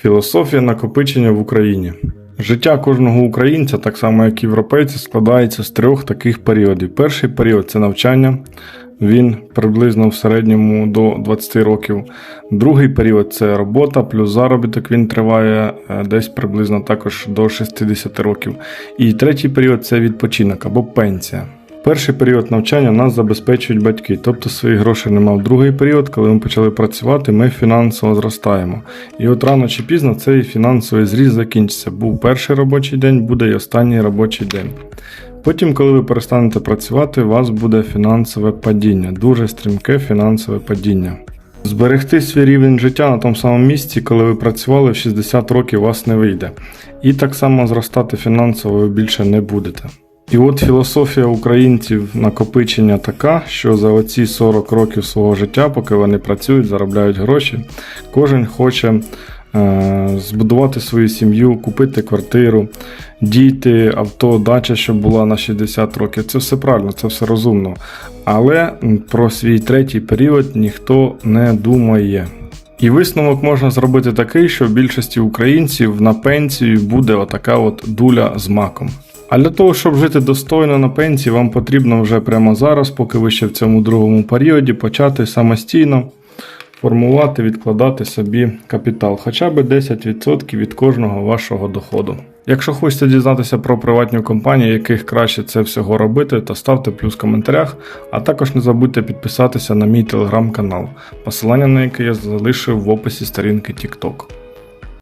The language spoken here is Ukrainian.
Філософія накопичення в Україні. Життя кожного українця, так само як європейця, складається з трьох таких періодів. Перший період це навчання, він приблизно в середньому до 20 років. Другий період це робота, плюс заробіток він триває е, десь приблизно також до 60 років. І третій період це відпочинок або пенсія. Перший період навчання нас забезпечують батьки, тобто свої гроші нема. В другий період, коли ми почали працювати, ми фінансово зростаємо. І от рано чи пізно цей фінансовий зріст закінчиться. Був перший робочий день, буде і останній робочий день. Потім, коли ви перестанете працювати, у вас буде фінансове падіння, дуже стрімке фінансове падіння. Зберегти свій рівень життя на тому самому місці, коли ви працювали в 60 років, у вас не вийде. І так само зростати фінансово ви більше не будете. І от філософія українців накопичення така, що за оці 40 років свого життя, поки вони працюють, заробляють гроші, кожен хоче е, збудувати свою сім'ю, купити квартиру, діти, авто, дача, щоб була на 60 років. Це все правильно, це все розумно. Але про свій третій період ніхто не думає. І висновок можна зробити такий, що в більшості українців на пенсію буде отака от дуля з маком. А для того, щоб жити достойно на пенсії, вам потрібно вже прямо зараз, поки ви ще в цьому другому періоді, почати самостійно формувати, відкладати собі капітал, хоча б 10% від кожного вашого доходу. Якщо хочете дізнатися про приватні компанії, яких краще це всього робити, то ставте плюс в коментарях, а також не забудьте підписатися на мій телеграм-канал, посилання на який я залишив в описі сторінки TikTok.